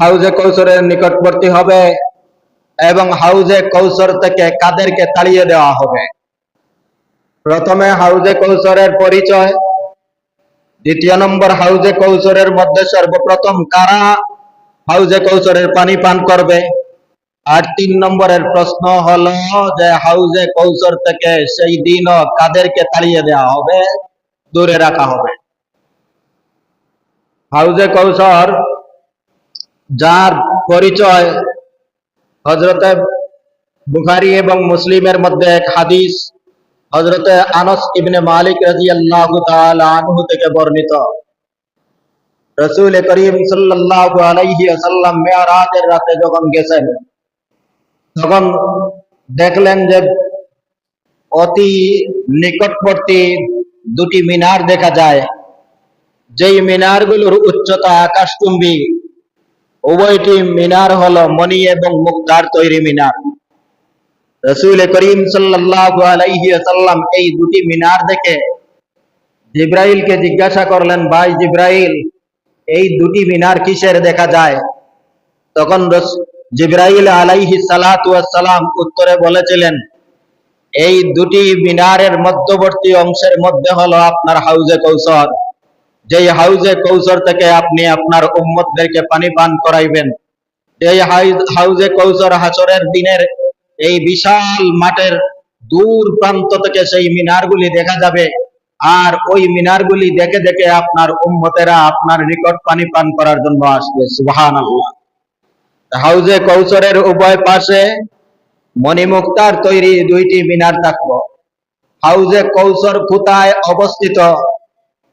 হাউজে কৌসরের নিকটবর্তী হবে এবং হাউজে কৌসর থেকে কাদেরকে তাড়িয়ে দেওয়া হবে। প্রথমে হাউজে কৌসরের পরিচয়, দ্বিতীয় নম্বর হাউজে কৌসরের মধ্যে সর্বপ্রথম কারা হাউজে কৌসরের পানি পান করবে? আর তিন নম্বরের প্রশ্ন হলো যে হাউজে কৌসর থেকে সেই দিনও কাদেরকে তাড়িয়ে দেওয়া হবে? দূরে রাখা হবে। হাউজে কৌসর যার পরিচয় হজরতে বুখারি এবং মুসলিমের মধ্যে এক হাদিস হজরতে আনস ইবনে মালিক রাদিয়াল্লাহু তাআলা আনহু থেকে বর্ণিত। রসুল করিম সাল্লাল্লাহু আলাইহি ওয়াসাল্লাম মেরাজের রাতে যখন গেছেন, তখন দেখলেন যে অতি নিকটবর্তী দুটি মিনার দেখা যায়। যেই মিনারগুলোর উচ্চতা আকাশচুম্বী উভয়টি মিনার হলো মণি এবং মুক্তার তৈরি মিনার। রসুল করিম ওয়াসাল্লাম এই দুটি মিনার দেখে জিব্রাইলকে জিজ্ঞাসা করলেন, ভাই জিব্রাইল, এই দুটি মিনার কিসের দেখা যায়? তখন জিব্রাইল আলাইহি সালাম উত্তরে বলেছিলেন, এই দুটি মিনারের মধ্যবর্তী অংশের মধ্যে হলো আপনার হাউজে কৌসর যেই হাউজে কৌসর থেকে আপনি আপনার উম্মতদেরকে পানি পান করাইবেন এই হাউজে কৌসর হাসরের দিনের এই বিশাল মাঠের দূর প্রান্ত থেকে সেই মিনারগুলি দেখা যাবে, আর ওই মিনারগুলি দেখে দেখে আপনার উম্মতেরা আপনার নিকট পানি পান করার জন্য আসবে। সুবহান হাউজে কৌসরের উভয় পাশে মণিমুক্তার তৈরি দুইটি মিনার থাকব হাউজে কৌসর কোথায় অবস্থিত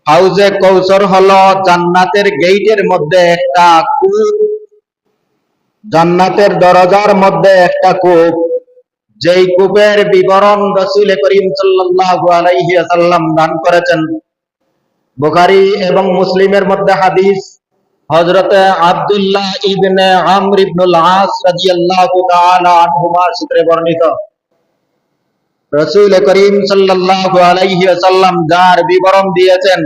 হাউজে কৌসর হলো জান্নাতের গেইটের মধ্যে একটা কূপ। জান্নাতের দরজার মধ্যে একটা কূপ। যেই কূপের বিবরণ রসুল করিম সাল্লাল্লাহু আলাইহি ওয়াসাল্লাম দান করেছেন। বুখারী এবং মুসলিমের মধ্যে হাদিস, হযরতে আব্দুল্লাহ ইবনে আমর ইবনুল আস রাদিয়াল্লাহু তাআলা আনহুমা সূত্রে বর্ণিত। রসুল করিম ওয়াসাল্লাম যার বিবরণ দিয়েছেন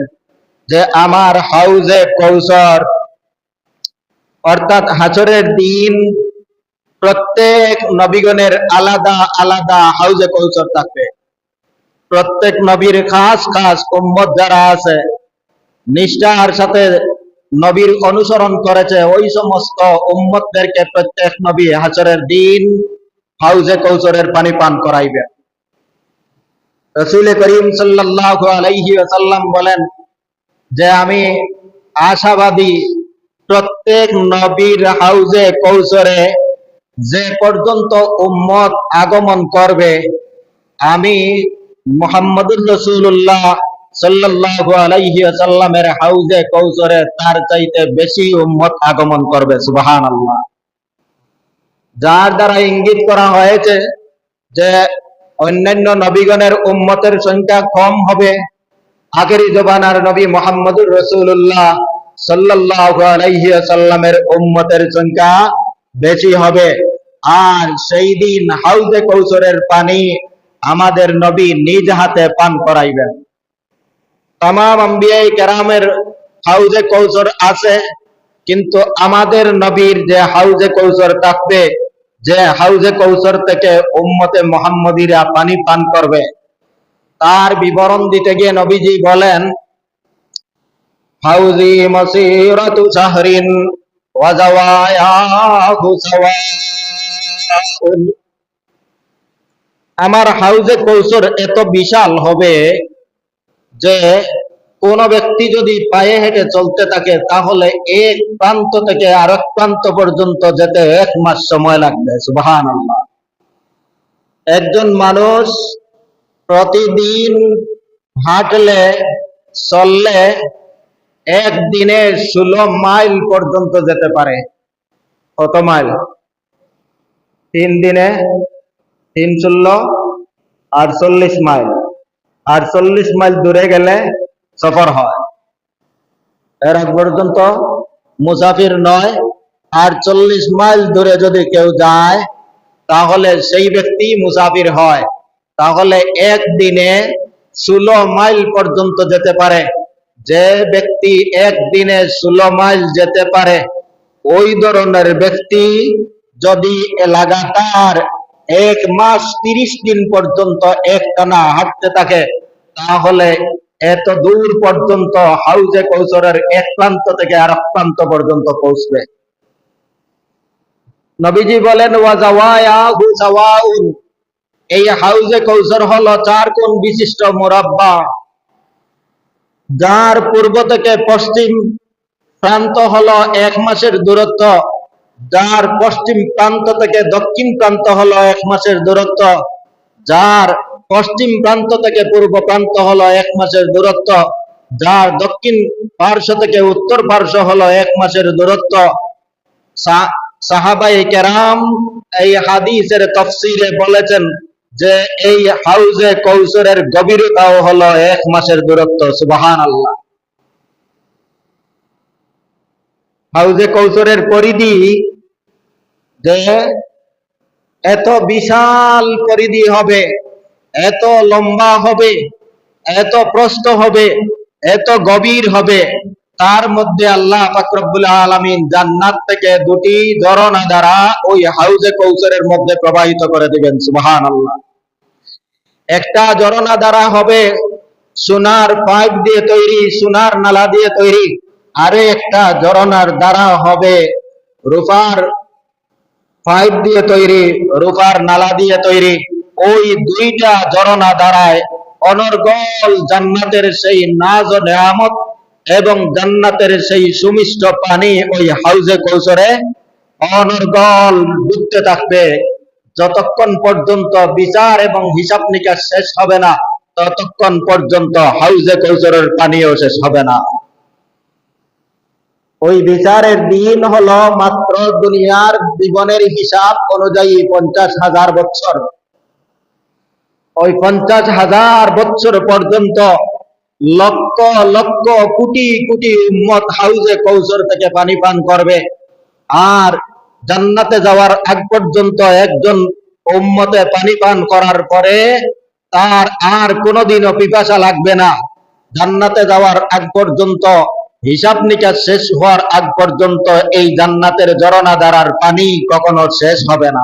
যে আমার হাউজে কৌসর অর্থাৎ হাসরের দিন প্রত্যেক নবীগণের আলাদা আলাদা হাউজে কৌসর থাকবে। প্রত্যেক নবীর খাস খাস উম্মত যারা আছে, নিষ্ঠার সাথে নবীর অনুসরণ করেছে, ওই সমস্ত উম্মতদেরকে প্রত্যেক নবী হাসরের দিন হাউজে কৌসরের পানি পান করাইবে। রসুল করিম সাল্লাল্লাহু আলাইহি ওয়াসাল্লাম বলেন যে আমি আশাবাদী প্রত্যেক নবীর হাউজে কৌসরে যে পর্যন্ত উম্মত আগমন করবে, আমি মোহাম্মদুর রসুল্লাহ আলাইহি ওয়াসাল্লামের হাউজে তার চাইতে বেশি উম্মত আগমন করবে, সুবহানাল্লাহ। যার দ্বারা ইঙ্গিত করা হয়েছে যে অন্যান্য নবীগণের উম্মতের সংখ্যা কম হবে। আগের জবানার নবী মোহাম্মদুর রসুল্লাহ সাল্লাল্লাহু উম্মতের সংখ্যা বেশি হবে। আর সেই দিন হাউজে কৌশলের পানি আমাদের নবী নিজ হাতে পান করাইবেন। তাম আম্বিয়াই কেরামের হাউজে কৌসর আছে, কিন্তু আমাদের নবীর যে হাউজে কৌশল থাকবে যে হাউজে কৌসর থেকে উম্মতে মোহাম্মদীরা পানি পান করবে। তার বিবরণ দিতে গিয়ে নবীজি বলেন, হাউজি মসিরতু সাওয়াউন। আমার হাউজে কৌসর এত বিশাল হবে যে কোন ব্যক্তি যদি পায়ে হেঁটে চলতে থাকে, তাহলে এক প্রান্ত থেকে আরেক প্রান্ত পর্যন্ত যেতে এক মাস সময় লাগবে সুবাহান একজন মানুষ প্রতিদিন হাঁটলে, চললে একদিনে ষোলো মাইল পর্যন্ত যেতে পারে। কত মাইল? তিন দিনে তিন ষোলো, আটচল্লিশ মাইল। আটচল্লিশ মাইল দূরে গেলে সফর হয়। এর আগ পর্যন্ত মুসাফির নয় আটচল্লিশ মাইল দূরে যদি কেউ যায়, তাহলে সেই ব্যক্তি মুসাফির হয়। তাহলে একদিনে ষোলো মাইল পর্যন্ত যেতে পারে। যে ব্যক্তি একদিনে ষোলো মাইল যেতে পারে, ওই ধরনের ব্যক্তি যদি লাগাতার এক মাস তিরিশ দিন পর্যন্ত একটানা হাঁটতে থাকে, তাহলে এত দূর পর্যন্ত হাউজে কৌসরের এক প্রান্ত থেকে আর প্রান্ত পর্যন্ত পৌঁছবে। নবীজি বলেন এই হাউজে কৌসর হলো চার কোণ বিশিষ্ট মোরাব্বা, যার পূর্ব থেকে পশ্চিম প্রান্ত হলো এক মাসের দূরত্ব, যার পশ্চিম প্রান্ত থেকে দক্ষিণ প্রান্ত হলো এক মাসের দূরত্ব, যার পশ্চিম প্রান্ত থেকে পূর্ব প্রান্ত হলো এক মাসের দূরত্ব, যার দক্ষিণ পার্শ্ব থেকে উত্তর পার্শ্ব হলো এক মাসের দূরত্ব। সাহাবাই কেরাম এই হাদিসের তফসিরে বলেছেন যে এই হাউজে কৌসরের গভীরতাও হলো এক মাসের দূরত্ব সুবাহান আল্লাহ হাউজে কৌসরের পরিধি যে এত বিশাল পরিধি হবে এত লম্বা হবে, এত প্রস্থ হবে, এত গভীর হবে, তার মধ্যে আল্লাহ ফাকরবুল আলমিন জান্নাত থেকে দুটি ঝরনা দ্বারা ওই হাউজে কৌসরের মধ্যে প্রবাহিত করে দিবেন সুবহান আল্লাহ একটা ঝরনা দ্বারা হবে সোনার পাইপ দিয়ে তৈরি, সোনার নালা দিয়ে তৈরি। আরে একটা ঝরনার দ্বারা হবে রূপার পাইপ দিয়ে তৈরি রূপার নালা দিয়ে তৈরি। ওই দুইটা ঝরনা দ্বারায় অনর্গল জান্নাতের সেই নাজ নেয়ামত এবং জান্নাতের সেই সুমিষ্ট পানি ওই হাউজে কৌসরে অনর্গল ডুবতে থাকবে। যতক্ষণ পর্যন্ত বিচার এবং হিসাব নিকাশ শেষ হবে না, ততক্ষণ পর্যন্ত হাউজে কৌসরের পানিও শেষ হবে না। ওই বিচারের দিন হলো মাত্র দুনিয়ার জীবনের হিসাব অনুযায়ী পঞ্চাশ হাজার বছর ওই পঞ্চাশ হাজার বছর পর্যন্ত লক্ষ লক্ষ, কোটি কোটি উম্মত হাউজে কৌসর থেকে পানি পান করবে। আর জান্নাতে যাওয়ার আগ পর্যন্ত একজন উম্মতে পানি পান করার পরে তার আর কোনোদিনও পিপাসা লাগবে না। জান্নাতে যাওয়ার আগ পর্যন্ত, হিসাব নিকাশ শেষ হওয়ার আগ পর্যন্ত এই জান্নাতের জরনা দ্বারার পানি কখনো শেষ হবে না।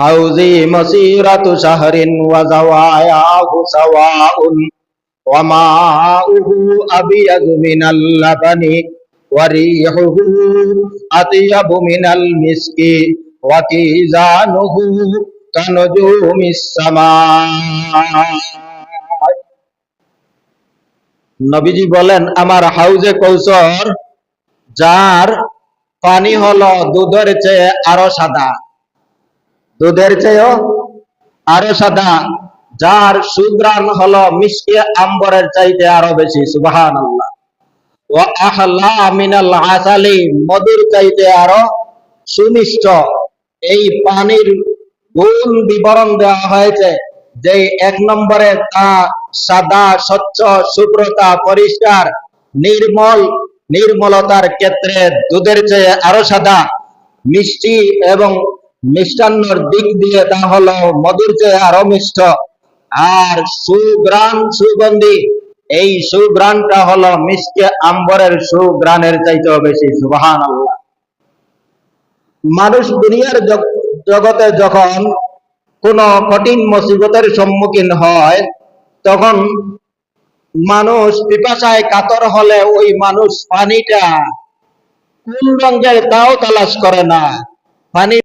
হাউজি মসিরাতু শাহরিন ওয়া জাওয়ায়াহু সাওয়াউন ওয়া মাউহু আবিয়াদু মিনাল লাবানি ওয়া রিহুহু আতিয়াবু মিনাল মিসকি ওয়া কিজানুহু সামা। নবীজি বলেন, আমার হাউজে কৌসর যার পানি হলো দুধের চেয়ে আরও সাদা। দুধের চেয়েও আরও সাদা, যার সুগ্রান হলো মিষ্টি আম্বরের চাইতে আরও বেশি সুবাহান ও আহলা মিনাল আসালি, মধুর চাইতে আরও সুমিষ্ট এই পানির গুণ বিবরণ দেওয়া হয়েছে যে এক নম্বরে তা সাদা, স্বচ্ছ, শুভ্রতা, পরিষ্কার, নির্মল, নির্মলতার ক্ষেত্রে দুধের চেয়ে আরও সাদা, মিষ্টি এবং মিষ্টান্নর দিক দিয়ে তা হলো মধুর চেয়ে আরও মিষ্ট। আর সুগ্রান সুগন্ধি, এই সুগ্রানটা হলো মিষ্টি আম্বরের সুগ্রানের চাইতেও বেশি সুবাহান মানুষ দুনিয়ার জগতে যখন কোন কঠিন মুসিবতের সম্মুখীন হয়, তখন মানুষ পিপাসায় কাতর হলে ওই মানুষ পানিটা কোন রঙের তাও তালাশ করে না। পানি